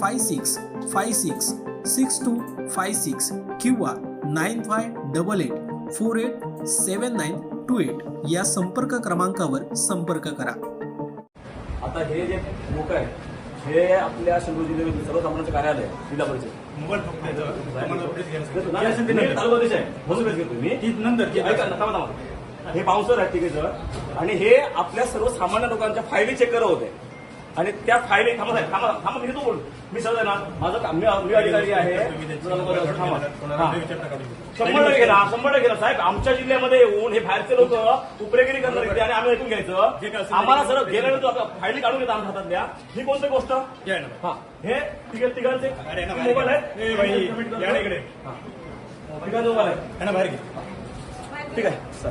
five six five six six two five six किंवा nine five double eight four eight seven nine two eight या संपर्क क्रमांकावर संपर्क करा. आता हे जे लोक आहेत हे आपल्या सिंधू जिल्ह्यातील सर्वसामान्यांचं कार्यालय जिल्हा परिषद. मोबाईल फक्त. तुम्हाला घ्यायचं. ते नंतर. आहे. म्हणून बेस घेतो मी. ती नंतर ती ऐका ना, थांबा थांबा. हे बाउन्सर आहेत तिघेजण आणि हे आपल्या सर्वसामान्य लोकांच्या फायली चेक करत होते. आणि त्या फायली थांबा साहेब, थांबा थांबा मी तो बोल मी आहे ना माझं काम मी अधिकारी आहे? शंभर टक्के ना शंभर टक्के ना. साहेब आमच्या जिल्ह्यामध्ये येऊन हे बाहेरचे लोक उपरेगिरी करणार इथे आणि आम्ही ऐकून घ्यायचं. आम्हाला ते- सर गेल्यानंतर आता फायली काढून घेतात आमच्या हातातल्या ही कोणती गोष्ट. हा. हे तिघे तिघांचे मोबाईल इकडे. तिघांचे मोबाईल आहे. ठीक आहे सर